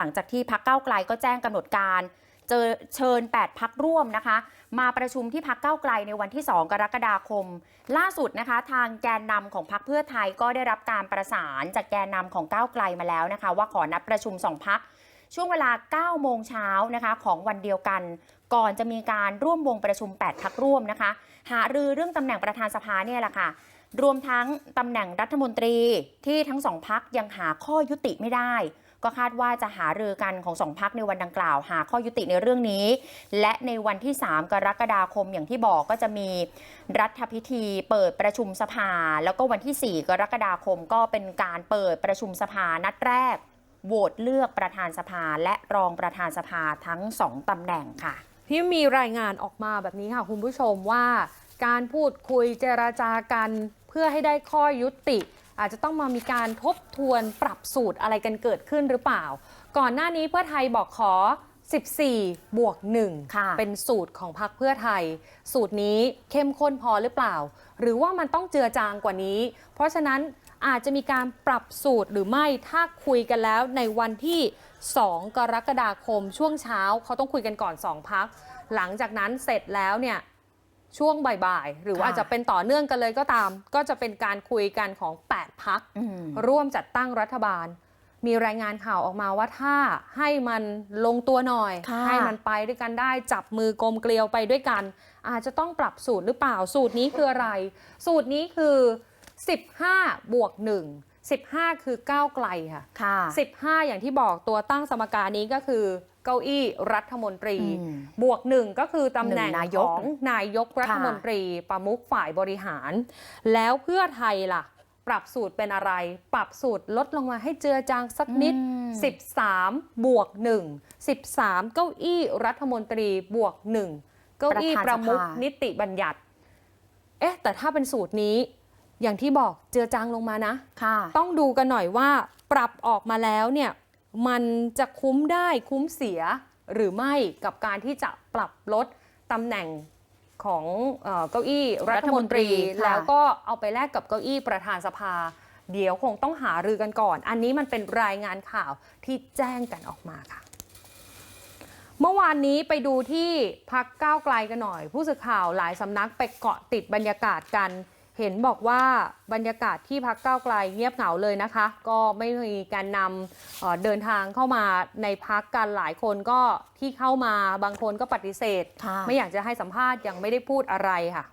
หลังจากที่พักเก้าไกลก็แจ้งกำหนดการเจอเชิญ 8 พักร่วมนะคะ มาประชุมที่พักเก้าไกลในวันที่ 2 กรกฎาคม ล่าสุดนะคะ ทางแกนนำของพักเพื่อไทยก็ได้รับการประสานจากแกนนำของก้าวไกลมาแล้วนะคะ ว่าขอนัดประชุม 2 พักช่วงเวลา 9 โมงเช้านะคะของวันเดียวกัน ก่อนจะมีการร่วมวงประชุม 8 พักร่วมนะคะ หารือเรื่องตำแหน่งประธานสภาเนี่ยแหละค่ะ รวมทั้งตำแหน่งรัฐมนตรีที่ทั้งสองพักยังหาข้อยุติไม่ได้ ก็คาดว่าจะหารือกันของสองพักในวันดังกล่าว หาข้อยุติในเรื่องนี้ และในวันที่ 3 กรกฎาคมอย่างที่บอกก็จะมีรัฐพิธีเปิดประชุมสภา แล้วก็วันที่ 4 กรกฎาคมก็เป็นการเปิดประชุมสภานัดแรกโหวตเลือกประธานสภาและรองประธานสภาทั้งสองตำแหน่งค่ะ ที่มีรายงานออกมาแบบนี้ค่ะ คุณผู้ชมว่า การพูดคุยเจรจากันเพื่อให้ได้ข้อยุติ อาจจะต้องมามีการทบทวนปรับสูตรอะไรกันเกิดขึ้นหรือเปล่า ก่อนหน้านี้เพื่อไทยบอกขอ 14 บวกค่ะ1เป็นสูตรของพรรคเพื่อไทย สูตรนี้เข้มข้นพอหรือเปล่า หรือว่ามันต้องเจือจางกว่านี้ เพราะฉะนั้นอาจจะมีการปรับสูตรหรือไม่ถ้าคุยกันแล้วในวันที่ 2 กรกฎาคมช่วงเช้าเขาต้องคุยกันก่อน 2 พัก หลังจากนั้นเสร็จแล้วเนี่ย ช่วงบ่ายๆ หรือว่าค่ะอาจจะเป็นต่อเนื่องกันเลยก็ตาม ก็จะเป็นการคุยกันของ 8 พักอืมร่วมจัดตั้งรัฐบาล มีรายงานข่าวออกมาว่าถ้าให้มันลงตัวหน่อยค่ะให้มันไปด้วยกันได้จับมือกลมเกลียวไปด้วยกัน อาจจะต้องปรับสูตรหรือเปล่าสูตรนี้คืออะไร สูตรนี้คือ 15 บวก 1 15 คือก้าวไกลค่ะค่ะ15 อย่างที่บอกตัวตั้งสมการนี้ก็คือ เก้าอี้รัฐมนตรีอืมบวกหนึ่งก็คือตำแหน่งหนึ่งนายขกองนายกรัฐมนตรีประมุขฝ่ายบริหาร แล้วเพื่อไทยล่ะ ปรับสูตรเป็นอะไร ปรับสูตรลดลงมาให้เจือจางสักนิดอืม13 บวก 1 13 เก้าอี้รัฐมนตรีบวก 1 เก้าอี้ประมุขนิติบัญญัติ เอ๊ะ แต่ถ้าเป็นสูตรนี้อย่างที่บอกเจือจางลงมานะค่ะต้องดูกันหน่อยว่าปรับออกมาแล้วเนี่ย มันจะคุ้มได้คุ้มเสียหรือไม่กับการที่จะปรับลดตำแหน่งของเอ่อเก้าอี้รัฐมนตรีรัฐมนตรีค่ะแล้วก็เอาไปแลกกับเก้าอี้ประธานสภา เดี๋ยวคงต้องหารือกันก่อน อันนี้มันเป็นรายงานข่าวที่แจ้งกันออกมาค่ะ เมื่อวานนี้ไปดูที่พักก้าวไกลกันหน่อย ผู้สื่อข่าวหลายสำนักไปเกาะติดบรรยากาศกัน เห็นบอกว่าบรรยากาศที่พักก้าวไกลเงียบเหงาเลยนะคะ ก็ไม่มีการนำเอ่อเดินทางเข้ามาในพักกันหลายคนก็ที่เข้ามาบางคนก็ปฏิเสธค่ะไม่อยากจะให้สัมภาษณ์ยังไม่ได้พูดอะไรค่ะ